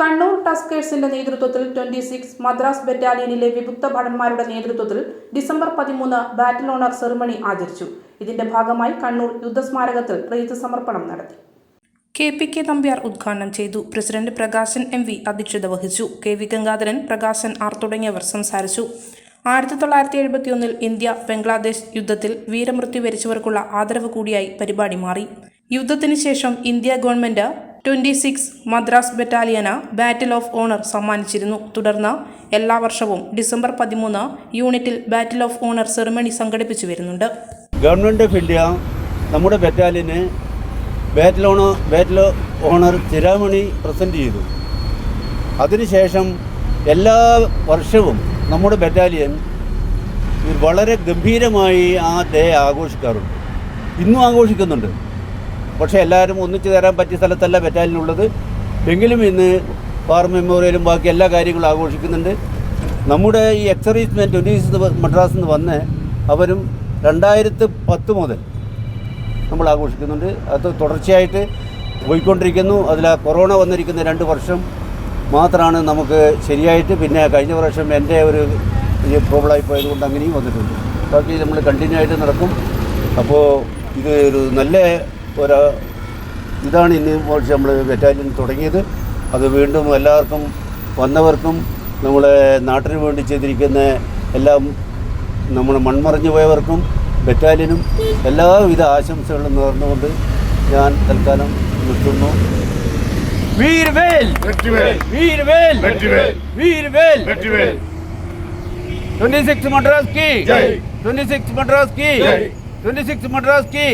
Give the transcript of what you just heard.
കണ്ണൂർ ടസ്കേഴ്സിന്റെ നേതൃത്വത്തിൽ twenty six Madras ബറ്റാലിയനിലെ വിമുക്ത ഭടന്മാരുടെ നേതൃത്വത്തിൽ ഡിസംബർ പതിമൂന്ന് ബാറ്റിൽ ഓണർ സെറിമണി ആചരിച്ചു. ഇതിന്റെ ഭാഗമായി കണ്ണൂർ യുദ്ധസ്മാരകത്തിൽ പ്രീത സമർപ്പണം നടത്തി. കെ പി കെ നമ്പ്യാർ ഉദ്ഘാടനം ചെയ്തു. പ്രസിഡന്റ് പ്രകാശൻ എം വി അധ്യക്ഷത വഹിച്ചു. K V Gangadharan Prakashan R തുടങ്ങിയവർ സംസാരിച്ചു. ആയിരത്തി തൊള്ളായിരത്തി എഴുപത്തിയൊന്നിൽ ഇന്ത്യ ബംഗ്ലാദേശ് യുദ്ധത്തിൽ വീരമൃത്യു വരിച്ചവർക്കുള്ള ആദരവ് കൂടിയായി പരിപാടി മാറി. യുദ്ധത്തിന് ശേഷം India government twenty six Madras ബറ്റാലിയന് battle of honour സമ്മാനിച്ചിരുന്നു. തുടർന്ന് എല്ലാ വർഷവും ഡിസംബർ പതിമൂന്ന് യൂണിറ്റിൽ ബാറ്റിൽ ഓഫ് ഓണർ സെറിമണി സംഘടിപ്പിച്ചു വരുന്നുണ്ട്. ഗവൺമെന്റ് ഓഫ് ഇന്ത്യ നമ്മുടെ ബറ്റാലിയന് ബാറ്റിൽ ഓണർ ബാറ്റിൽ ഓണർ ചിരാമണി പ്രസന്റ് ചെയ്തു. അതിനുശേഷം എല്ലാ വർഷവും നമ്മുടെ ബറ്റാലിയൻ വളരെ ഗംഭീരമായി ആ ഡേ ആഘോഷിക്കാറുണ്ട്. ഇന്നും ആഘോഷിക്കുന്നുണ്ട്. പക്ഷേ എല്ലാവരും ഒന്നിച്ചു തരാൻ പറ്റിയ സ്ഥലത്തല്ല ബറ്റാലിനുള്ളത് എങ്കിലും ഇന്ന് വാർ മെമ്മോറിയലും ബാക്കി എല്ലാ കാര്യങ്ങളും ആഘോഷിക്കുന്നുണ്ട്. നമ്മുടെ ഈ എക്സറീസ്മെൻ ട്വന്റി മദ്രാസിൽ നിന്ന് വന്ന് അവരും രണ്ടായിരത്തി പത്ത് മുതൽ നമ്മൾ ആഘോഷിക്കുന്നുണ്ട്. അത് തുടർച്ചയായിട്ട് പോയിക്കൊണ്ടിരിക്കുന്നു. അതിൽ കൊറോണ വന്നിരിക്കുന്ന രണ്ട് വർഷം മാത്രമാണ് നമുക്ക് ശരിയായിട്ട്. പിന്നെ കഴിഞ്ഞ വർഷം എന്റെ ഒരു പ്രോബ്ലമായി പോയതുകൊണ്ട് അങ്ങനെയും വന്നിട്ടുണ്ട്. ബാക്കി നമ്മൾ കണ്ടിന്യൂ ആയിട്ട് നടക്കും. അപ്പോൾ ഇത് ഒരു നല്ല ഒരു ഇതാണ് ഇനി പോളിസി നമ്മൾ ബറ്റാലിയൻ തുടങ്ങിയത്. അത് വീണ്ടും എല്ലാവർക്കും വന്നവർക്കും നമ്മുടെ നാട്ടിന് വേണ്ടി ചെയ്തിരിക്കുന്ന എല്ലാം നമ്മൾ മൺമറഞ്ഞു പോയവർക്കും ബറ്റാലിയനും എല്ലാവിധ ആശംസകളും നേർന്നുകൊണ്ട് ഞാൻ തൽക്കാലം നിർത്തുന്നു. വീരവേൽ ട്വന്റി സിക്സ് മഡ്രാസ് കി. ട്വന്റി സിക്സ് മഡ്രാസ് കി. ട്വന്റി സിക്സ് മഡ്രാസ് കി.